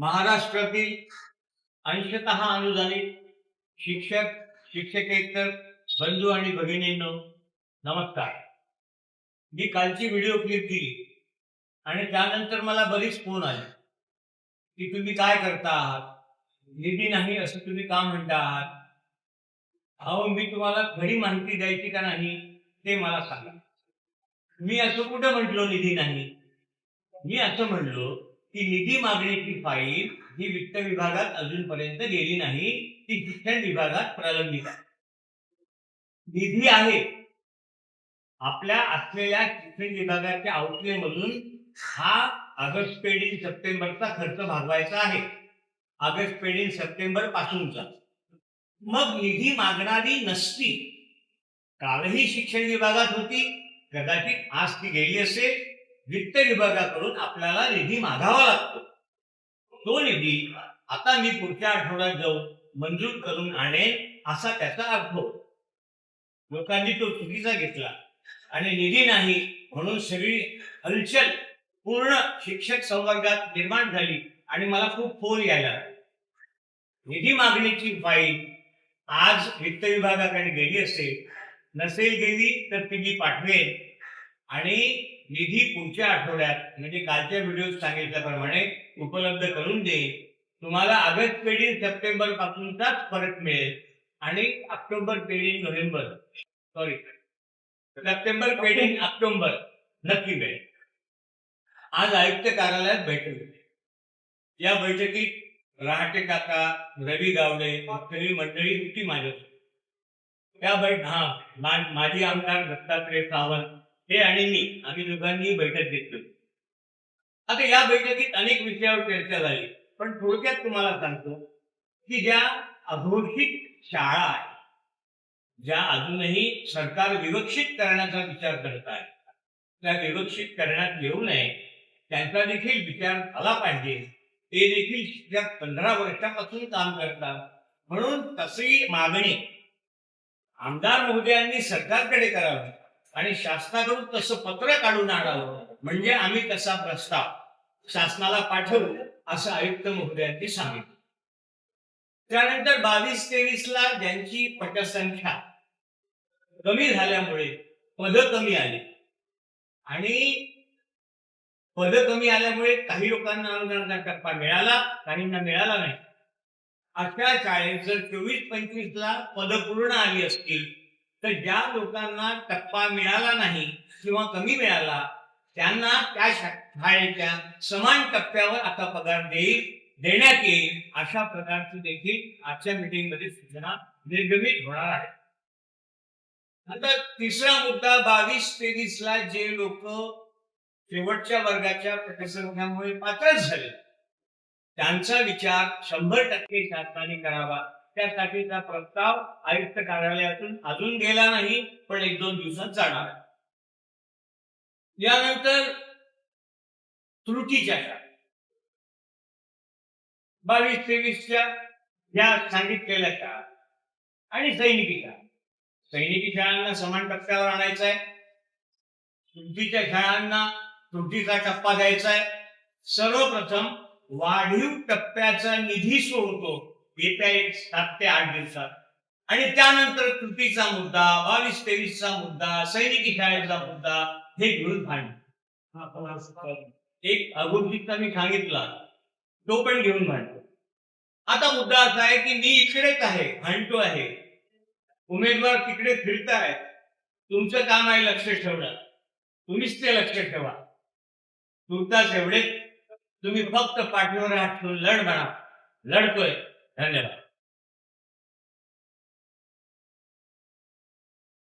महाराष्ट्रातील अंशतः अनुदानित शिक्षक शिक्षकेतर बंधू आणि भगिनींनो नमस्कार. मी कालची व्हिडिओ क्लिप दिली आणि त्यानंतर मला बरीच फोन आले. की तुम्ही काय करता आहात? निधी नाही असं तुम्ही का म्हणता आहात? अहो मी तुम्हाला खरी माहिती द्यायची का नाही ते मला सांगा. मी असं कुठं म्हटलो निधी नाही? मी असं म्हणलो की निधी मागणीची फाईल ही वित्त विभागात अजूनपर्यंत गेली नाही ती शिक्षण विभागात प्रलंबित आहे. निधी आहे. आपल्या असलेल्या शिक्षण विभागाच्या आउटले मधून हा ऑगस्ट पेड इन सप्टेंबरचा खर्च भागवायचा आहे. ऑगस्ट पेड इन सप्टेंबर पासूनचा. मग निधी मागणारी नसती. कालही शिक्षण विभागात होती. कदाचित आज ती गेली असेल. वित्त विभागाकडून आपल्याला निधी मागावा लागतो. तो निधी आता मी पुढच्या आठवड्यात जाऊन मंजूर करून आणेन असा त्याचा अर्थ लोकांनी तो चुकीचा घेतला. आणि निधी नाही म्हणून सगळी हलचल पूर्ण शिक्षक संवर्गात निर्माण झाली आणि मला खूप फोन यायला निधी मागणीची फाईल आज वित्त विभागाकडे गेली असेल नसेल गेली तर ती मी पाठवेन. आणि निधी पुढच्या आठवड्यात म्हणजे कालच्या व्हिडिओ सांगितल्याप्रमाणे उपलब्ध करून देईन तुम्हाला ऑगस्ट पेढी सप्टेंबर पासूनचाच फरक मिळेल. आणि October paid November. Sorry September paid October. नक्की मिळेल आज आयुक्त कार्यालयात बैठक होती. या बैठकीत रहाटे काका रवी गावडे सगळी मंडळी होती माझ्यासोबत. त्या बैठ हा माझी माजी आमदार दत्तात्रय सावंत हे आणि मी आम्ही दोघांनी बैठक घेतली. आता या बैठकीत अनेक विषयावर चर्चा झाली पण थोडक्यात तुम्हाला सांगतो की ज्या अघोषित शाळा आहेत ज्या अजूनही सरकार विवक्षित करण्याचा विचार करत आहे त्या विवक्षित करण्यात येऊ नये त्यांचा देखील विचार झाला पाहिजे. ते देखील शिक्षक पंधरा वर्षापासून काम करतात. म्हणून तशी मागणी आमदार महोदयांनी सरकारकडे करावी. आणि शासनाकडून तसं पत्र काढून आणावं. म्हणजे आम्ही तसा प्रस्ताव शासनाला पाठवू असं आयुक्त महोदयांनी सांगितलं. त्यानंतर बावीस तेवीस ला ज्यांची पटसंख्या कमी झाल्यामुळे पद कमी आली. आणि पद कमी आल्यामुळे काही लोकांना अनुदानाचा टप्पा मिळाला काहींना मिळाला नाही. अशा शाळेत जर चोवीस पंचवीस ला पद पूर्ण आली असतील तर ज्या लोकांना टप्पा मिळाला नाही किंवा कमी मिळाला त्यांना त्या शाळेच्या समान टप्प्यावर आता पगार देईल देण्यात येईल अशा प्रकारची देखील आजच्या मीटिंगमध्ये सूचना निर्गमित होणार आहे. आता तिसरा मुद्दा बावीस तेवीस ला जे लोक शेवटच्या वर्गाच्या पटसंख्यामुळे पात्रच झाले त्यांचा विचार शंभर टक्के शासनाने करावा. त्यासाठीचा प्रस्ताव आयुक्त कार्यालयातून अजून गेला नाही पण एक दोन दिवसात जाणार आहे. यानंतर त्रुटीच्या शाळा. बावीस तेवीसच्या या सांगितलेल्या शाळा आणि सैनिकी शाळा. सैनिकी शाळांना समान टप्प्यावर आणायचं आहे. त्रुटीच्या शाळांना त्रुटीचा टप्पा द्यायचा आहे. सर्वप्रथम वाढीव टप्प्याचा निधी सोडतो. येत्या एक सात ते आठ दिवसात. आणि त्यानंतर तुटीचा मुद्दा बावीस तेवीसचा मुद्दा सैनिकी शाळेचा मुद्दा हे घेऊन भांडतो एक अगोदरीचा मी सांगितला. तो पण घेऊन भांडतो. आता मुद्दा असा आहे की मी इकडेच आहे भांडतो आहे. उमेदवार तिकडे फिरताय. तुमचं काम आहे लक्ष ठेवणं. तुम्हीच ते लक्ष ठेवा. तुर्तास एवढे तुम्ही फक्त पाठीवर हात ठेवून लढ म्हणा लढतोय. I don't.